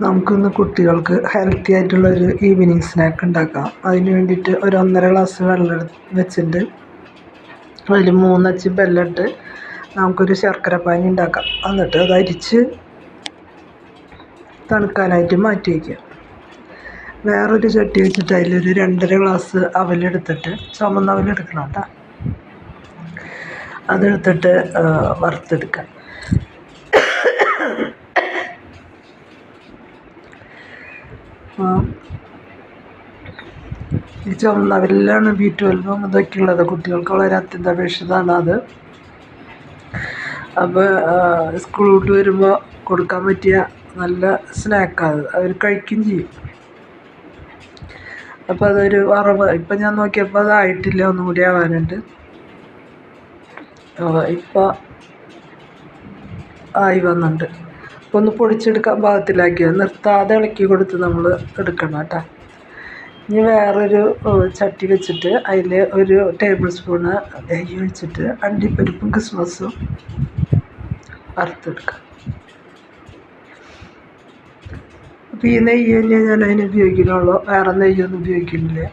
നമുക്കിന്ന് കുട്ടികൾക്ക് ഹെൽത്തി ആയിട്ടുള്ള ഒരു ഈവനിങ് സ്നാക്ക് ഉണ്ടാക്കാം. അതിന് വേണ്ടിയിട്ട് ഒരു ഒന്നര ഗ്ലാസ് വെള്ളം വെച്ചിട്ടുണ്ട്. വെച്ചിട്ട് അതിൽ മൂന്നച്ച് ബെല്ലിട്ട് നമുക്കൊരു ശർക്കര പാനി ഉണ്ടാക്കാം. എന്നിട്ട് അത് അരിച്ച് തണുക്കാനായിട്ട് മാറ്റി വയ്ക്കുക. വേറൊരു ചട്ടി വെച്ചിട്ട് അതിലൊരു രണ്ടര ഗ്ലാസ് അവലെടുത്തിട്ട് ചുമന്ന അവലെടുക്കണം കേട്ടോ. അതെടുത്തിട്ട് ആ, വറുത്തെടുക്കാം ആ, ഈ അവരെല്ലാം ബി ട്വൽവും ഇതൊക്കെ ഉള്ളത് കുട്ടികൾക്ക് വളരെ അത്യന്താപേക്ഷിതാണ് അത്. അപ്പോൾ സ്കൂൾ വിട്ട് വരുമ്പോൾ കൊടുക്കാൻ പറ്റിയ നല്ല സ്നാക്കാണ് അവർ കഴിക്കുകയും ചെയ്യും. അപ്പോൾ അതൊരു വറവ് ഇപ്പം ഞാൻ നോക്കിയപ്പോൾ അതായിട്ടില്ല ഒന്നും കൂടി ആവാനുണ്ട്. ഇപ്പോൾ ആയി വന്നിട്ടുണ്ട്. ഒന്ന് പൊടിച്ചെടുക്കാൻ പാകത്തിലാക്കി നിർത്താതെ ഇളക്കി കൊടുത്ത് നമ്മൾ എടുക്കണം കേട്ടോ. ഇനി വേറൊരു ചട്ടി വെച്ചിട്ട് അതിൽ ഒരു ടേബിൾ സ്പൂണ് നെയ്യ് ഒഴിച്ചിട്ട് അണ്ടിപ്പരിപ്പും ക്രിസ്മസും വറുത്തെടുക്കാം. അപ്പോൾ ഈ നെയ്യ് തന്നെ ഞാൻ അതിന് ഉപയോഗിക്കുന്നുള്ളൂ. വേറെ നെയ്യൊന്നും ഉപയോഗിക്കുന്നില്ല.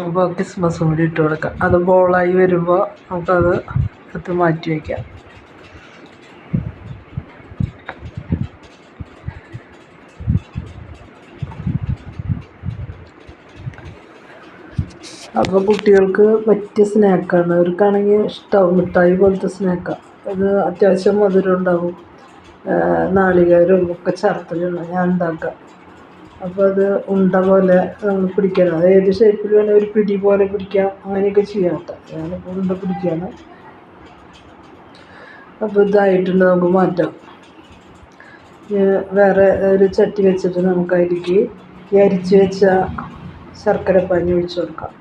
അപ്പോൾ കിസ്മസും കൂടി ഇട്ട് കൊടുക്കാം. അത് ബോളായി വരുമ്പോൾ നമുക്കത് എടുത്ത് മാറ്റി വയ്ക്കാം അപ്പോൾ കുട്ടികൾക്ക് പറ്റിയ സ്നാക്കാണ്. അവർക്കാണെങ്കിൽ ഇഷ്ടമാവും മിഠായി പോലത്തെ സ്നാക്കാണ് അത് അത്യാവശ്യം മധുരം ഉണ്ടാവും നാളികേരവും ഒക്കെ ചേർത്തിട്ടാണ് ഞാൻ ഉണ്ടാക്കുക അപ്പോൾ അത് ഉണ്ട പോലെ പിടിക്കണം. അത് ഏത് ഷേപ്പിൽ വേണേൽ ഒരു പിടി പോലെ പിടിക്കാം. അങ്ങനെയൊക്കെ ചെയ്യാം കേട്ടോ. ഞാനിപ്പോൾ ഉണ്ട പിടിക്കുകയാണ്. അപ്പോൾ ഇതായിട്ടുണ്ട് നമുക്ക് മാറ്റാം. വേറെ ഒരു ചട്ടി വെച്ചിട്ട് നമുക്ക് അതിലേക്ക് ഈ അരിച്ച് വെച്ച ശർക്കര പാനി ഒഴിച്ചു കൊടുക്കാം.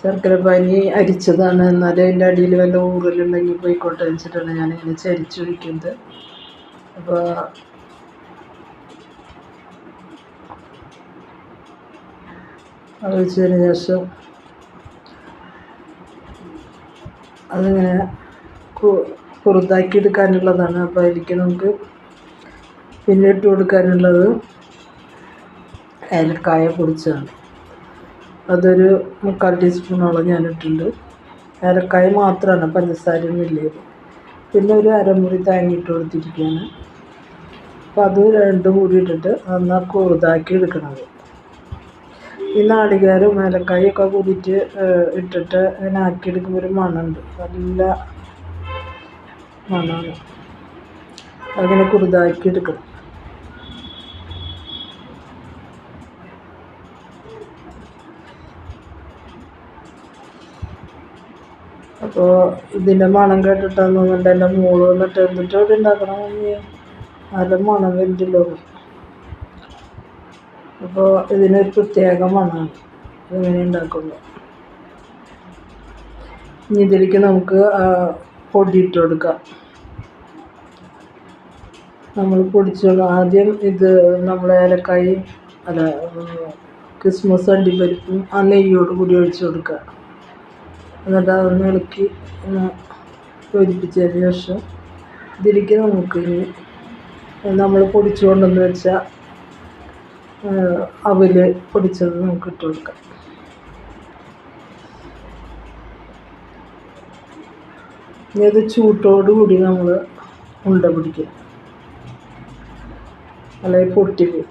ശർക്കര പാനി അരിച്ചതാണ്. എന്നാലും അതിന്റെ അടിയിൽ വല്ല ഊറലുണ്ടെങ്കിൽ പോയിക്കോട്ടെ വെച്ചിട്ടാണ് ഞാനിങ്ങനെ ചരിച്ചു ചരിച്ചൊഴിക്കുന്നത് അപ്പോൾ അത് വെച്ചതിന് ശേഷം അതിങ്ങനെ കുറുതാക്കി എടുക്കാനുള്ളതാണ്. അപ്പോൾ അതിലേക്ക് നമുക്ക് പിന്നെ ഇട്ട് കൊടുക്കാനുള്ളത് ഏലക്കായ പൊടിച്ചാണ്. അതൊരു മുക്കാൽ ടീസ്പൂണോളം ഞാനിട്ടുണ്ട് ഏലക്കായ മാത്രമാണ് പഞ്ചസാരയൊന്നും ഇല്ല. പിന്നെ ഒരു അരമുറി തേങ്ങ ഇട്ട് കൊടുത്തിരിക്കുകയാണ്. അപ്പോൾ അത് രണ്ടും കൂടി ഇട്ടിട്ട് നന്നാ കുറുതാക്കി എടുക്കണത്. ഈ നാളികേരം ഏലക്കായൊക്കെ കൂടിയിട്ട് ഇട്ടിട്ട് ഇങ്ങനെ ആക്കിയെടുക്കുമ്പോൾ ഒരു മണമുണ്ട്. നല്ല മണമാണ്. അങ്ങനെ കുറുതാക്കി എടുക്കണം. അപ്പോൾ ഇതിന്റെ മണം കേട്ടിട്ടാന്ന് തോന്നുന്നുണ്ട് എന്റെ മോൾ വന്നിട്ട് എന്നിട്ട് ഇവിടെ ഉണ്ടാക്കണം നല്ല മണം വരുന്നില്ലോ അപ്പോൾ ഇതിനൊരു പ്രത്യേക മണമാണ് ഇങ്ങനെ ഉണ്ടാക്കുമ്പോൾ ഇനി ഇതിലേക്ക് നമുക്ക് പൊടി കൊടുക്കാം. നമ്മൾ പൊടിച്ചോളൂ ആദ്യം ഇത് നമ്മളെ ഏലക്കായി അല്ല ക്രിസ്മസ് അണ്ടിപ്പരിപ്പും ആ നെയ്യോട് കൂടി ഒഴിച്ചു കൊടുക്കുക. എന്നിട്ട് അതൊന്ന് ഇളക്കി ഒന്ന് യോജിപ്പിച്ചതിന് ശേഷം ഇതിലേക്ക് നമുക്ക് നമ്മൾ പൊടിച്ചു കൊണ്ടെന്ന് വെച്ച അവൽ പൊടിച്ചത് നമുക്ക് ഇട്ട് കൊടുക്കാം. ഇനി അത് ചൂട്ടോടുകൂടി നമ്മൾ ഉണ്ട പിടിക്കും. അല്ലെങ്കിൽ പൊട്ടിപ്പോയി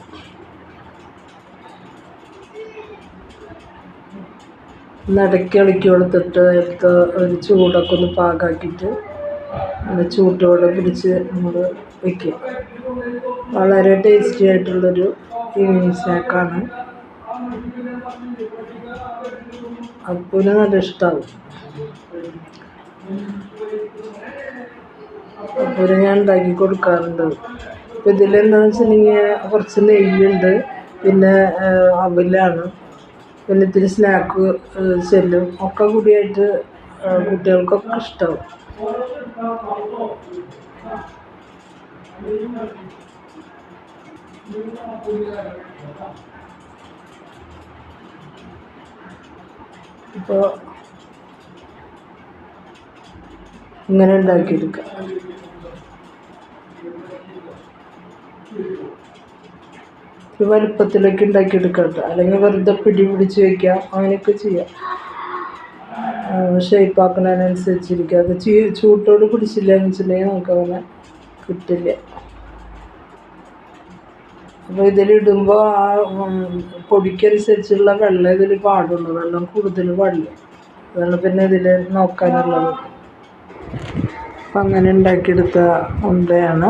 നടക്കി ഇളക്കി കൊടുത്തിട്ട് എടുത്ത് ഒരു ചൂടൊക്കെ ഒന്ന് പാകാക്കിയിട്ട് ചൂട്ടോടെ പിടിച്ച് നമ്മൾ വയ്ക്കുക വളരെ ടേസ്റ്റി ആയിട്ടുള്ളൊരു ഈവനിങ് സ്നാക്കാണ് അപ്പൂന് നല്ല ഇഷ്ടമാവും അപ്പൂന് ഞാൻ ഉണ്ടാക്കി കൊടുക്കാറുണ്ട്. അപ്പോൾ ഇതിലെന്താണെന്ന് വെച്ചിട്ടുണ്ടെങ്കിൽ കുറച്ച് നെയ്യുണ്ട്. പിന്നെ അവലാണ്. ഇത്തിരി സ്നാക്ക് ചെല്ലും. ഒക്കെ കൂടിയായിട്ട് കുട്ടികൾക്കൊക്കെ ഇഷ്ടമാവും ഇപ്പോൾ ഇങ്ങനെ ഉണ്ടാക്കിയെടുക്കാം. ഒരു വലുപ്പത്തിലൊക്കെ ഉണ്ടാക്കിയെടുക്കാം കേട്ടോ അല്ലെങ്കിൽ വെറുതെ പിടി പിടിച്ച് വയ്ക്കാം അങ്ങനെയൊക്കെ ചെയ്യാം. ഷേപ്പാക്കുന്നതിനനുസരിച്ചിരിക്കും അത് ചീ ചൂട്ടോട് പിടിച്ചില്ല വെച്ചിട്ടുണ്ടെങ്കിൽ നമുക്കങ്ങനെ കിട്ടില്ല. അപ്പോൾ ഇതിലിടുമ്പോൾ ആ പൊടിക്കനുസരിച്ചുള്ള വെള്ളം ഇതിൽ പാടുള്ളൂ. വെള്ളം കൂടുതൽ പാടില്ല. അതാണ് പിന്നെ ഇതിൽ നോക്കാനുള്ളത്. അപ്പം അങ്ങനെ ഉണ്ടാക്കിയെടുത്ത ഉണ്ടയാണ്.